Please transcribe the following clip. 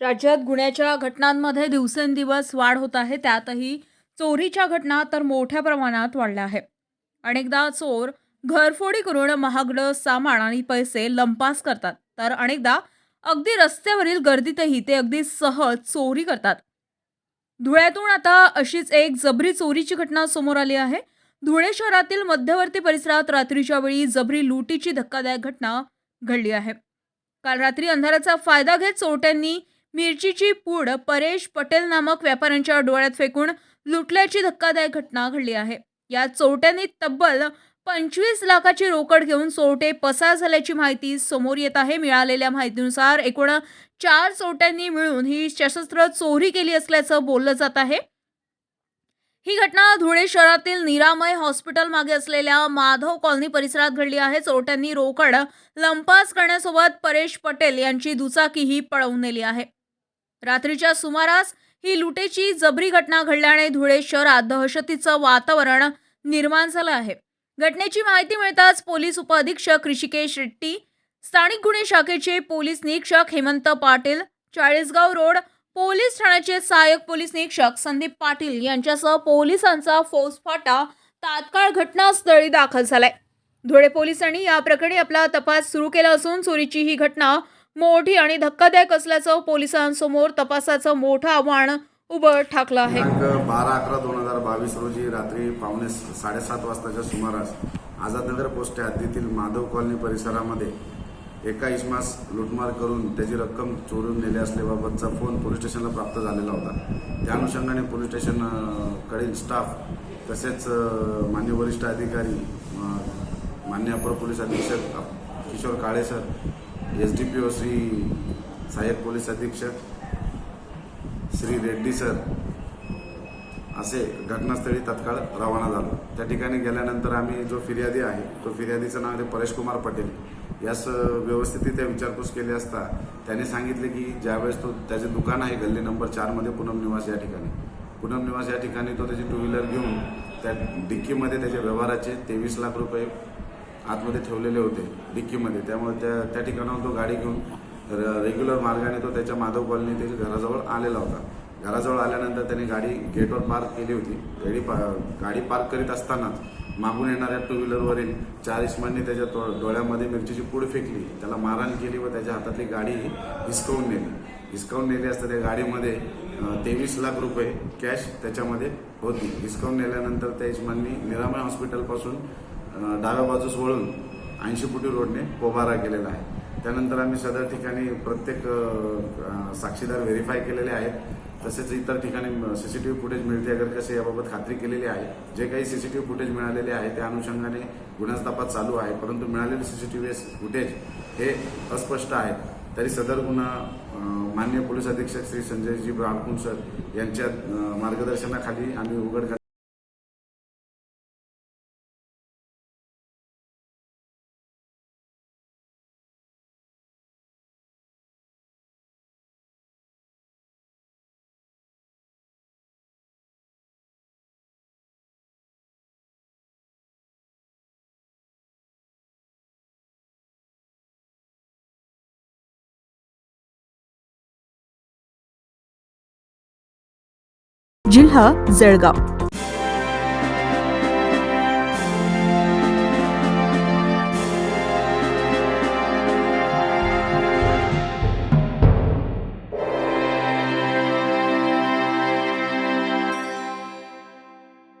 राज्यात गुन्ह्याच्या घटनांमध्ये दिवसेंदिवस वाढ होत आहे. त्यातही चोरीच्या घटना तर मोठ्या प्रमाणात वाढल्या आहे अनेकदा चोर घरफोडी करून महागडं सामान आणि पैसे लंपास करतात. तर अनेकदा अगदी रस्त्यावरील गर्दीतही ते अगदी सहज चोरी करतात. धुळ्यातून आता अशीच एक जबरी चोरीची घटना समोर आली आहे. धुळे शहरातील मध्यवर्ती परिसरात रात्रीच्या वेळी जबरी लुटीची धक्कादायक घटना घडली आहे. काल रात्री अंधाराचा फायदा घेत चोरट्यांनी मिरचीची पूड परेश पटेल नामक व्यापाऱ्यांच्या डोळ्यात फेकून लुटल्याची धक्कादायक घटना घडली आहे. या चोरट्यांनी तब्बल पंचवीस लाखाची रोकड घेऊन चोरटे पसार झाल्याची माहिती समोर येत आहे. मिळालेल्या माहितीनुसार एकूण चार चोरट्यांनी मिळून ही सशस्त्र चोरी केली असल्याचं बोललं जात आहे. ही घटना धुळे शहरातील निरामय हॉस्पिटल मागे असलेल्या माधव कॉलनी परिसरात घडली आहे. चोरट्यांनी रोकड लंपास करण्यासोबत परेश पटेल यांची दुचाकीही पळवून नेली आहे. रात्रीच्या सुमारास ही लुटेची जबरी घटना घडल्याने धुळे शहरात दहशतीचं वातावरण निर्माण झालं आहे. घटनेची माहिती मिळताच पोलीस उपअधीक्षक ऋषिकेश रेट्टी स्थानिक गुन्हे शाखेचे पोलीस निरीक्षक हेमंत पाटील चाळीसगाव रोड पोलीस ठाण्याचे सहाय्यक पोलीस निरीक्षक संदीप पाटील यांच्यासह पोलिसांचा फौजफाटा तात्काळ घटनास्थळी दाखल झालाय. धुळे पोलिसांनी या प्रकरणी आपला तपास सुरू केला असून चोरीची ही घटना मोठी आणि धक्कादायक असल्याचं पोलिसांसमोर तपासाचं मोठं आव्हान उभं ठाकलं आहे. दिनांक बारा अकरा दोन हजार बावीस रोजी रात्री पावणे साडेसात वाजताच्या सुमारास आझादनगर पोस्ट हद्दीतील माधव कॉलनी परिसरामध्ये एका इसमास लुटमार करून त्याची रक्कम चोरून नेली असल्याबाबतचा फोन पोलीस स्टेशनला प्राप्त झालेला होता. त्या अनुषंगाने पोलीस स्टेशनकडील स्टाफ तसेच मान्य वरिष्ठ अधिकारी मान्य अपर पोलीस अधीक्षक Kishor Kale sir S D P O Shri सहाय्यक पोलीस अधीक्षक श्री रेड्डी सर असे घटनास्थळी तत्काळ रवाना झालो. त्या ठिकाणी गेल्यानंतर आम्ही जो फिर्यादी आहे तो फिर्यादीचं नाव आहे परेश कुमार पटेल. यास व्यवस्थितरित्या विचारपूस केली असता त्याने सांगितले की ज्यावेळेस तो त्याचे दुकान आहे गल्ली नंबर चारमध्ये पूनम निवास या ठिकाणी. पूनम निवास या ठिकाणी तो त्याची टू व्हीलर घेऊन त्या डिक्कीमध्ये त्याच्या व्यवहाराचे तेवीस लाख रुपये आतमध्ये ठेवलेले होते डिक्कीमध्ये. त्यामुळे त्या त्या ठिकाणावर तो गाडी घेऊन र- रेग्युलर मार्गाने तो त्याच्या माधव कॉलनी त्याच्या घराजवळ आलेला होता. घराजवळ आल्यानंतर त्याने गाडी गेटवर पार्क केली होती. गाडी पा गाडी पार्क करीत असतानाच मागून येणाऱ्या टू व्हीलरवरील चार इस्मांनी त्याच्या तो डोळ्यामध्ये मिरचीची पूड फेकली. त्याला मारहाण केली व त्याच्या हातातली गाडी हिसकावून नेली. हिसकावून नेली असता त्या गाडीमध्ये तेवीस लाख रुपये कॅश त्याच्यामध्ये होती. हिसकावून नेल्यानंतर त्या इस्मांनी निरामय हॉस्पिटलपासून डाव्या बाजूस वळून ऐंशी फुटी रोडने पोबारा केलेला आहे. त्यानंतर आम्ही सदर ठिकाणी प्रत्येक साक्षीदार व्हेरीफाय केलेले आहेत. तसेच इतर ठिकाणी C C T V footage मिळते अगर कसे याबाबत खात्री केलेली आहे. जे काही C C T V footage मिळालेले आहे त्या अनुषंगाने गुन्हा तपास चालू आहे. परंतु मिळालेले C C T V footage हे अस्पष्ट आहेत तरी सदर गुन्हा माननीय पोलीस अधीक्षक श्री संजयजी बाळकुंड सर यांच्या मार्गदर्शनाखाली आम्ही उघड जिल्हा जळगाव.